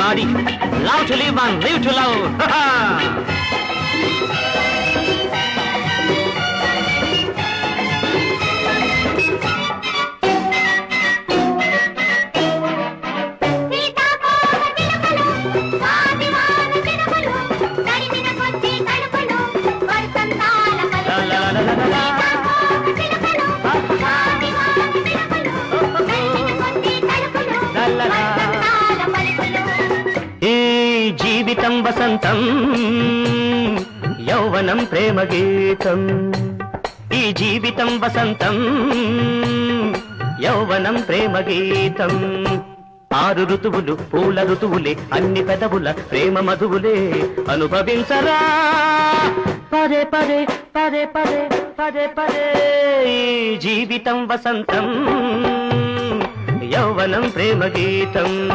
everybody. Love to live and live to love. జీవితం వసంతం యౌవనం ప్రేమ గీతం. ఈ జీవితం వసంతం యౌవనం ప్రేమ గీతం. ఆరు ఋతువులు పూల ఋతువులే అన్ని పెదవుల ప్రేమ మధువులే అనుభవించరా. పదే పదే పదే పదే పదే పదే జీవితం వసంతం యౌవనం ప్రేమ గీతం.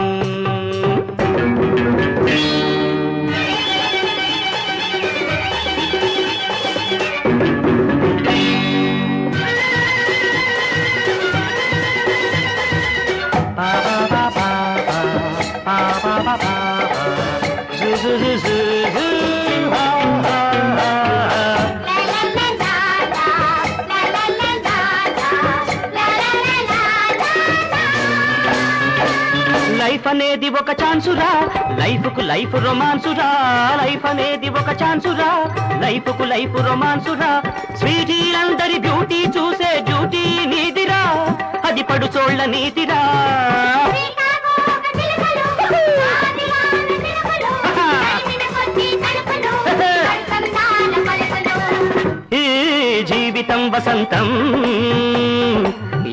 లైఫ్ అనేది ఒక ఛాన్సురా లైఫ్కు లైఫ్ రొమాన్సురా లైఫ్ అనేది ఒక ఛాన్సురా లైఫ్కు లైఫ్ రొమాన్సురా స్వీటీలందరి బ్యూటీ చూసే డ్యూటీ నీదిరా. అది పడుచోళ్ళ నీతిరా. వసంతం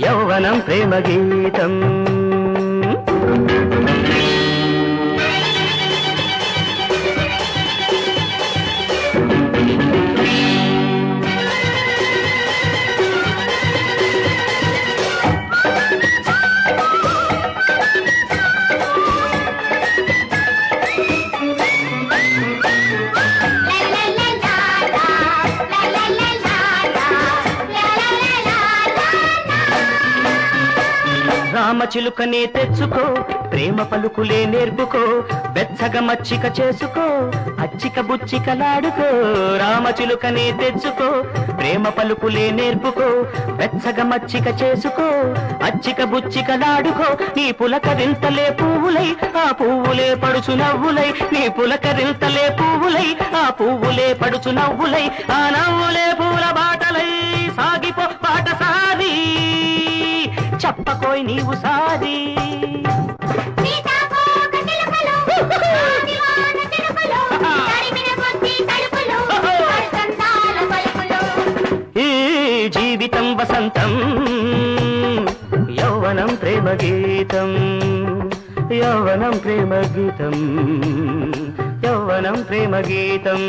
యౌవనం ప్రేమ గీతం రామచిలుకనే తెచ్చుకో ప్రేమ పలుకులే నేర్పుకో బెచ్చగ మచ్చిక చేసుకో అచ్చిక బుచ్చికలాడుకో రామ చిలుకనే తెచ్చుకో ప్రేమ పలుకులే నేర్పుకో బెచ్చగ మచ్చిక చేసుకో అచ్చిక బుచ్చికలాడుకో నీ పులకరింతలే పువ్వులై ఆ పువ్వులే పడుచు నవ్వులై నీ పులకరింతలే పువ్వులై ఆ పువ్వులే పడుచు నవ్వులై ఆ నవ్వులే పూల చెప్పకోయ్ నీవు సారి. ఈ జీవితం వసంతం యౌవనం ప్రేమ గీతం యౌవనం ప్రేమ గీతం యౌవనం ప్రేమ గీతం